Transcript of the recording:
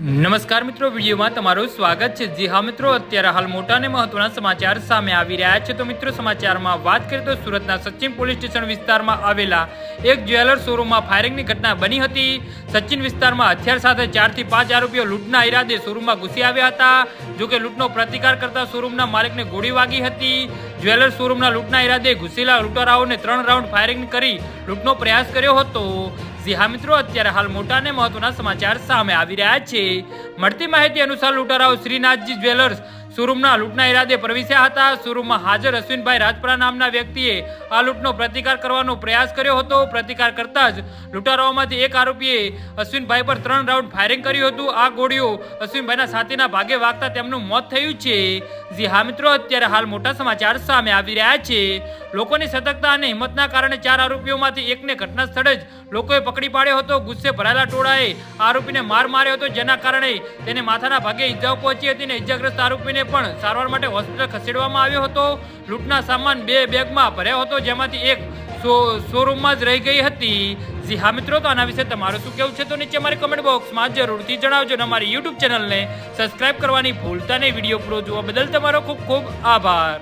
નમસ્કાર મિત્રો, વિડીયોમાં તમારું સ્વાગત છે. જી હા મિત્રો, અત્યારે હાલ મોટા અને મહત્વના સમાચાર સામે આવી રહ્યા છે. તો મિત્રો, સમાચારમાં વાત કરીએ તો સુરતના સચિન પોલીસ સ્ટેશન વિસ્તારમાં આવેલા એક જ્વેલર શોરૂમમાં ફાયરિંગની ઘટના બની હતી. સચિન વિસ્તારમાં હથિયાર સાથે ચારથી પાંચ આરોપીઓ લૂંટના ઈરાદે શોરૂમમાં ઘૂસી આવ્યા હતા. જોકે લૂંટનો પ્રતિકાર કરતા શોરૂમના માલિકને ગોળી વાગી હતી. જ્વેલર શોરૂમના લૂંટના ઈરાદે ઘૂસેલા લૂંટારાઓને ત્રણ રાઉન્ડ ફાયરિંગ કરી લૂંટનો પ્રયાસ કર્યો હતો. જી હા મિત્રો, અત્યારે હાલ મોટા અને મહત્વના સમાચાર સામે આવી રહ્યા છે. મળતી માહિતી અનુસાર લૂંટારાઓ શ્રીનાથજી જ્વેલર્સ શોરૂમના લૂંટના ઈરાદે પ્રવેશ્યા હતા. શોરૂમમાં હાજર અશ્વિનભાઈ રાજપરા નામના વ્યક્તિએ આ લૂંટનો પ્રતિકાર કરવાનો પ્રયાસ કર્યો હતો. પ્રતિકાર કરતા જ લૂંટારાઓમાંથી એક આરોપીએ અશ્વિનભાઈ પર ત્રણ રાઉન્ડ ફાયરિંગ કર્યું હતું. આ ગોળીઓ અશ્વિનભાઈના સાથીના ભાગે વાગતા તેમનું મોત થયું છે. જી હા મિત્રો, અત્યારે હાલ મોટા સમાચાર સામે આવી રહ્યા છે. લોકોની સતર્કતા અને હિંમતના કારણે ચાર આરોપીઓમાંથી એકને ઘટના સ્થળે જ લોકોએ પકડી પાડ્યો હતો. ગુસ્સે ભરાયેલા ટોળાએ આરોપીને માર માર્યો હતો, જેના કારણે તેને માથાના ભાગે ઈજાઓ પહોંચી હતી અને ઈજાગ્રસ્ત આરોપીને પણ સારવાર માટે હોસ્પિટલ ખસેડવામાં આવ્યો હતો. લૂંટના સામાન બે બેગમાં ભર્યો હતો, જેમાંથી એક શોરૂમમાં જ રહી ગઈ હતી. જી હા મિત્રો, તો આના વિશે તમારું શું કેવું છે તો નીચે અમારી કમેન્ટ બોક્સમાં જરૂરથી જણાવજો અને અમારી યુટ્યુબ ચેનલને સબસ્ક્રાઇબ કરવાની ભૂલતા નહીં. વીડિયો પૂરો જોવા બદલ તમારો ખૂબ ખૂબ આભાર.